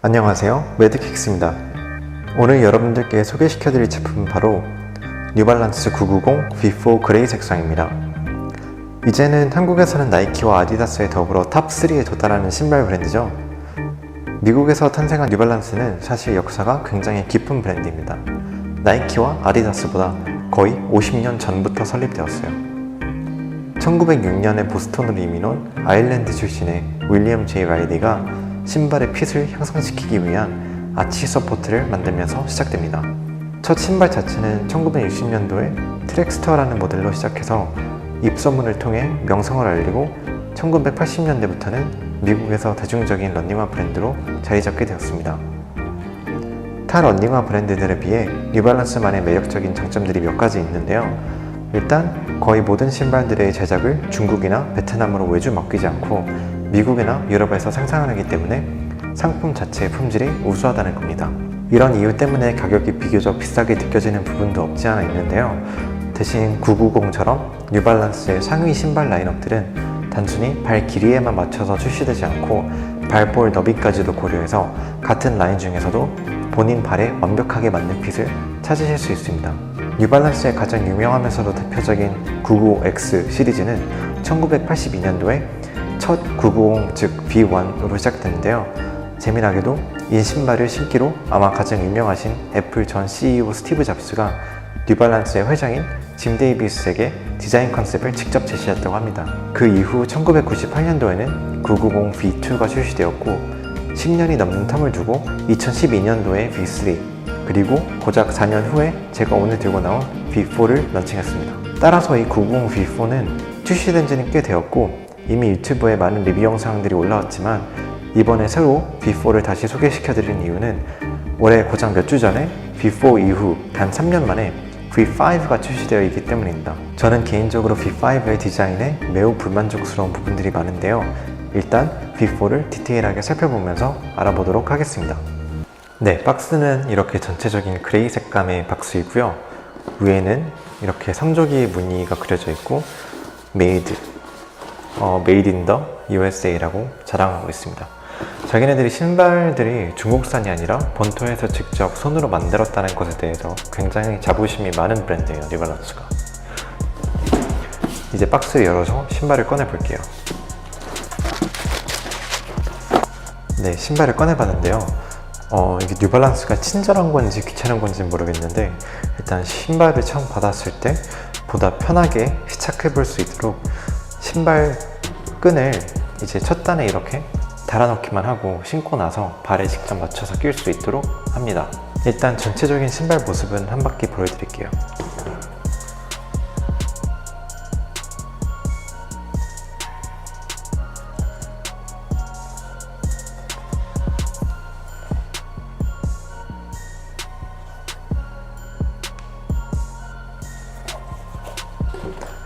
안녕하세요. 매드킥스입니다. 오늘 여러분들께 소개시켜 드릴 제품은 바로 뉴발란스 990 V4 그레이 색상입니다. 이제는 한국에서는 나이키와 아디다스에 더불어 탑3에 도달하는 신발 브랜드죠. 미국에서 탄생한 뉴발란스는 사실 역사가 굉장히 깊은 브랜드입니다. 나이키와 아디다스보다 거의 50년 전부터 설립되었어요. 1906년에 보스턴으로 이민 온 아일랜드 출신의 윌리엄 제이 라이디가 신발의 핏을 향상시키기 위한 아치 서포트를 만들면서 시작됩니다. 첫 신발 자체는 1960년도에 트랙스터라는 모델로 시작해서 입소문을 통해 명성을 알리고 1980년대부터는 미국에서 대중적인 런닝화 브랜드로 자리 잡게 되었습니다. 타 런닝화 브랜드들에 비해 뉴발란스만의 매력적인 장점들이 몇 가지 있는데요. 일단 거의 모든 신발들의 제작을 중국이나 베트남으로 외주 맡기지 않고 미국이나 유럽에서 생산하기 때문에 상품 자체의 품질이 우수하다는 겁니다. 이런 이유 때문에 가격이 비교적 비싸게 느껴지는 부분도 없지 않아 있는데요. 대신 990처럼 뉴발란스의 상위 신발 라인업들은 단순히 발 길이에만 맞춰서 출시되지 않고 발볼 너비까지도 고려해서 같은 라인 중에서도 본인 발에 완벽하게 맞는 핏을 찾으실 수 있습니다. 뉴발란스의 가장 유명하면서도 대표적인 995X 시리즈는 1982년도에 첫 990, 즉 B1으로 시작됐는데요. 재미나게도 이 신발을 신기로 아마 가장 유명하신 애플 전 CEO 스티브 잡스가 뉴발란스의 회장인 짐 데이비스에게 디자인 컨셉을 직접 제시했다고 합니다. 그 이후 1998년도에는 990 V2가 출시되었고 10년이 넘는 텀을 두고 2012년도에 V3 그리고 고작 4년 후에 제가 오늘 들고 나온 V4를 런칭했습니다. 따라서 이 990 V4는 출시된 지는 꽤 되었고 이미 유튜브에 많은 리뷰 영상들이 올라왔지만 이번에 새로 V4를 다시 소개시켜드리는 이유는 올해 고작 몇 주 전에 V4 이후 단 3년 만에 V5가 출시되어 있기 때문입니다. 저는 개인적으로 V5의 디자인에 매우 불만족스러운 부분들이 많은데요. 일단 V4를 디테일하게 살펴보면서 알아보도록 하겠습니다. 네, 박스는 이렇게 전체적인 그레이 색감의 박스이고요. 위에는 이렇게 성조기 무늬가 그려져 있고 메이드, 어, 메이드 인더 USA라고 자랑하고 있습니다. 자기네들이 신발들이 중국산이 아니라 본토에서 직접 손으로 만들었다는 것에 대해서 굉장히 자부심이 많은 브랜드예요, 뉴발란스가. 이제 박스를 열어서 신발을 꺼내 볼게요. 네, 신발을 꺼내 봤는데요. 어, 이게 뉴발란스가 친절한 건지 귀찮은 건지 모르겠는데 일단 신발을 처음 받았을 때 보다 편하게 시착해 볼 수 있도록 신발 끈을 이제 첫 단에 이렇게 달아놓기만 하고 신고 나서 발에 직접 맞춰서 낄 수 있도록 합니다. 일단 전체적인 신발 모습은 한 바퀴 보여드릴게요.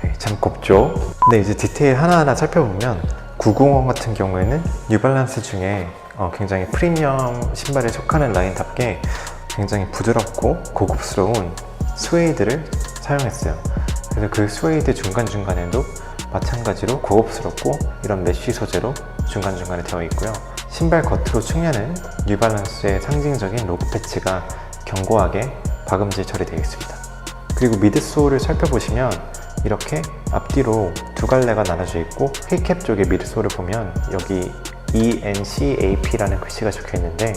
네, 참 곱죠? 근데 이제 디테일 하나하나 살펴보면 990 같은 경우에는 뉴발란스 중에 어, 굉장히 프리미엄 신발에 속하는 라인답게 굉장히 부드럽고 고급스러운 스웨이드를 사용했어요. 그래서 그 스웨이드 중간중간에도 마찬가지로 고급스럽고 이런 메쉬 소재로 중간중간에 되어 있고요. 신발 겉으로 측면은 뉴발란스의 상징적인 로고 패치가 견고하게 박음질 처리되어 있습니다. 그리고 미드솔을 살펴보시면 이렇게 앞뒤로 두 갈래가 나눠져 있고 휠캡 쪽에 미드솔을 보면 여기 ENCAP라는 글씨가 적혀 있는데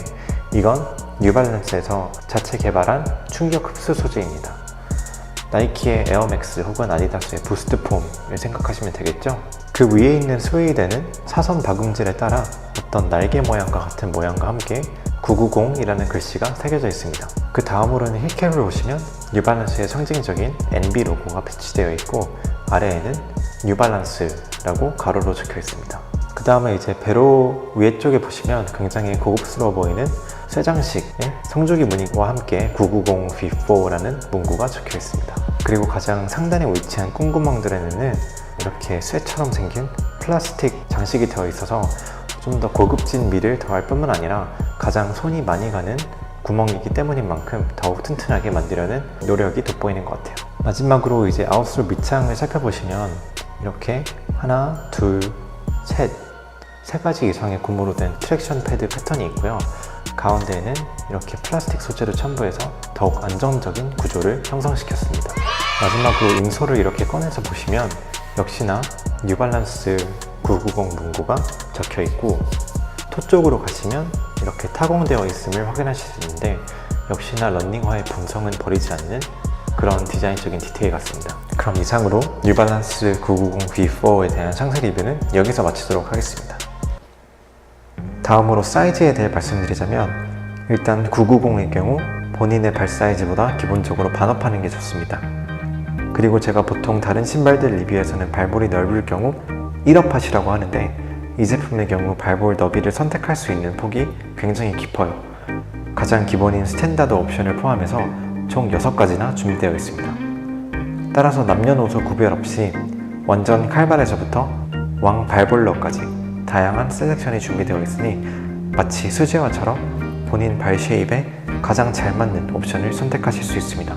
이건 뉴발란스에서 자체 개발한 충격 흡수 소재입니다. 나이키의 에어맥스 혹은 아디다스의 부스트 폼을 생각하시면 되겠죠? 그 위에 있는 스웨이드는 사선 박음질에 따라 어떤 날개 모양과 같은 모양과 함께 990이라는 글씨가 새겨져 있습니다. 그 다음으로는 힐캡을 보시면 뉴발란스의 상징적인 NB 로고가 배치되어 있고 아래에는 뉴발란스라고 가로로 적혀 있습니다. 그 다음에 이제 배로 위에 쪽에 보시면 굉장히 고급스러워 보이는 쇠장식의 성조기 무늬와 함께 990 V4라는 문구가 적혀 있습니다. 그리고 가장 상단에 위치한 꿍구멍들에는 이렇게 쇠처럼 생긴 플라스틱 장식이 되어 있어서 좀 더 고급진 미를 더할 뿐만 아니라 가장 손이 많이 가는 구멍이기 때문인 만큼 더욱 튼튼하게 만들려는 노력이 돋보이는 것 같아요. 마지막으로 이제 아웃솔 밑창을 살펴보시면 이렇게 하나, 둘, 셋, 세 가지 이상의 고무로 된 트랙션 패드 패턴이 있고요. 가운데에는 이렇게 플라스틱 소재를 첨부해서 더욱 안정적인 구조를 형성시켰습니다. 마지막으로 인솔을 이렇게 꺼내서 보시면 역시나 뉴발란스 990 문구가 적혀 있고 토 쪽으로 가시면 이렇게 타공되어 있음을 확인하실 수 있는데 역시나 런닝화의 본성은 버리지 않는 그런 디자인적인 디테일 같습니다. 그럼 이상으로 뉴발란스 990 V4에 대한 상세 리뷰는 여기서 마치도록 하겠습니다. 다음으로 사이즈에 대해 말씀드리자면 일단 990의 경우 본인의 발 사이즈보다 기본적으로 반업하는 게 좋습니다. 그리고 제가 보통 다른 신발들 리뷰에서는 발볼이 넓을 경우 1업팟이라고 하는데 이 제품의 경우 발볼 너비를 선택할 수 있는 폭이 굉장히 깊어요. 가장 기본인 스탠다드 옵션을 포함해서 총 6가지나 준비되어 있습니다. 따라서 남녀노소 구별 없이 완전 칼발에서부터 왕 발볼러까지 다양한 셀렉션이 준비되어 있으니 마치 수제화처럼 본인 발 쉐입에 가장 잘 맞는 옵션을 선택하실 수 있습니다.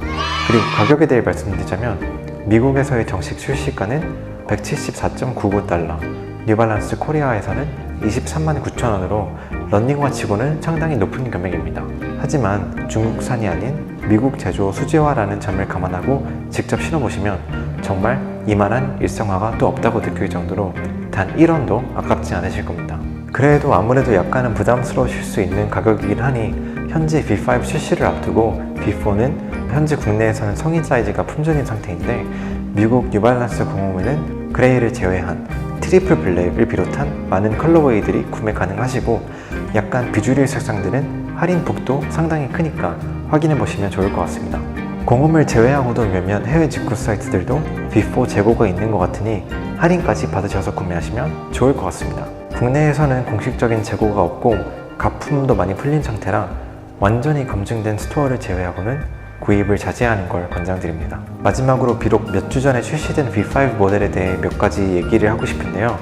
그리고 가격에 대해 말씀드리자면 미국에서의 정식 출시가는 174.99달러, 뉴발란스 코리아에서는 23만 9천 원으로 런닝화 치고는 상당히 높은 금액입니다. 하지만 중국산이 아닌 미국 제조 수제화라는 점을 감안하고 직접 신어보시면 정말 이만한 일상화가 또 없다고 느낄 정도로 단 1원도 아깝지 않으실 겁니다. 그래도 아무래도 약간은 부담스러우실 수 있는 가격이긴 하니 현재 V5 출시를 앞두고 V4는 현재 국내에서는 성인 사이즈가 품절인 상태인데 미국 뉴발란스 공홈에는 그레이를 제외한 트리플 블랙을 비롯한 많은 컬러웨이들이 구매 가능하시고 약간 비주류 색상들은 할인 폭도 상당히 크니까 확인해 보시면 좋을 것 같습니다. 공홈을 제외하고도 몇몇 해외 직구 사이트들도 V4 재고가 있는 것 같으니 할인까지 받으셔서 구매하시면 좋을 것 같습니다. 국내에서는 공식적인 재고가 없고 가품도 많이 풀린 상태라 완전히 검증된 스토어를 제외하고는 구입을 자제하는 걸 권장드립니다. 마지막으로 비록 몇 주 전에 출시된 V5 모델에 대해 몇 가지 얘기를 하고 싶은데요.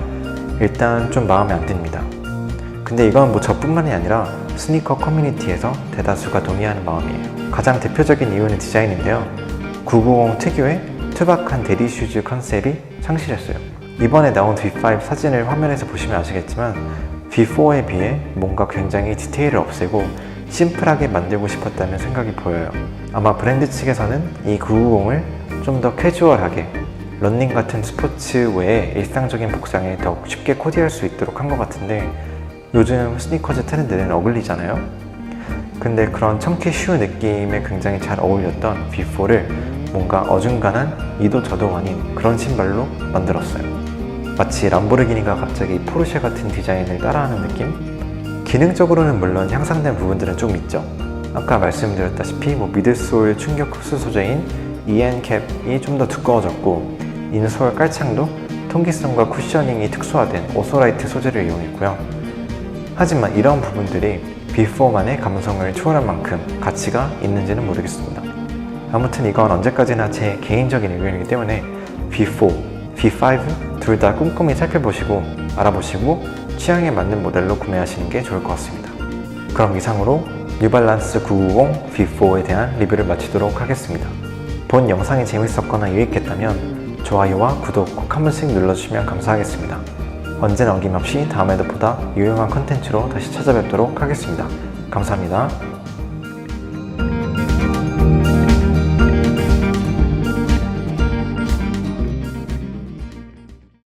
일단 좀 마음에 안 듭니다. 근데 이건 뭐 저뿐만이 아니라 스니커 커뮤니티에서 대다수가 동의하는 마음이에요. 가장 대표적인 이유는 디자인인데요. 990 특유의 투박한 데리 슈즈 컨셉이 상실했어요. 이번에 나온 V5 사진을 화면에서 보시면 아시겠지만 V4에 비해 뭔가 굉장히 디테일을 없애고 심플하게 만들고 싶었다는 생각이 보여요. 아마 브랜드 측에서는 이 990을 좀 더 캐주얼하게 런닝 같은 스포츠 외에 일상적인 복장에 더 쉽게 코디할 수 있도록 한 것 같은데 요즘 스니커즈 트렌드는 어글리잖아요. 근데 그런 청키 슈 느낌에 굉장히 잘 어울렸던 V4를 뭔가 어중간한 이도 저도 아닌 그런 신발로 만들었어요. 마치 람보르기니가 갑자기 포르쉐 같은 디자인을 따라하는 느낌? 기능적으로는 물론 향상된 부분들은 좀 있죠. 아까 말씀드렸다시피 뭐 미드솔 충격 흡수 소재인 EN 캡이 좀 더 두꺼워졌고 인솔 깔창도 통기성과 쿠셔닝이 특수화된 오소라이트 소재를 이용했고요. 하지만 이런 부분들이 B4만의 감성을 초월한 만큼 가치가 있는지는 모르겠습니다. 아무튼 이건 언제까지나 제 개인적인 의견이기 때문에 B4, B5 둘 다 꼼꼼히 살펴보시고 알아보시고 취향에 맞는 모델로 구매하시는 게 좋을 것 같습니다. 그럼 이상으로 뉴발란스 990 V4에 대한 리뷰를 마치도록 하겠습니다. 본 영상이 재밌었거나 유익했다면 좋아요와 구독 꼭 한 번씩 눌러주시면 감사하겠습니다. 언제나 어김없이 다음에도 보다 유용한 컨텐츠로 다시 찾아뵙도록 하겠습니다. 감사합니다.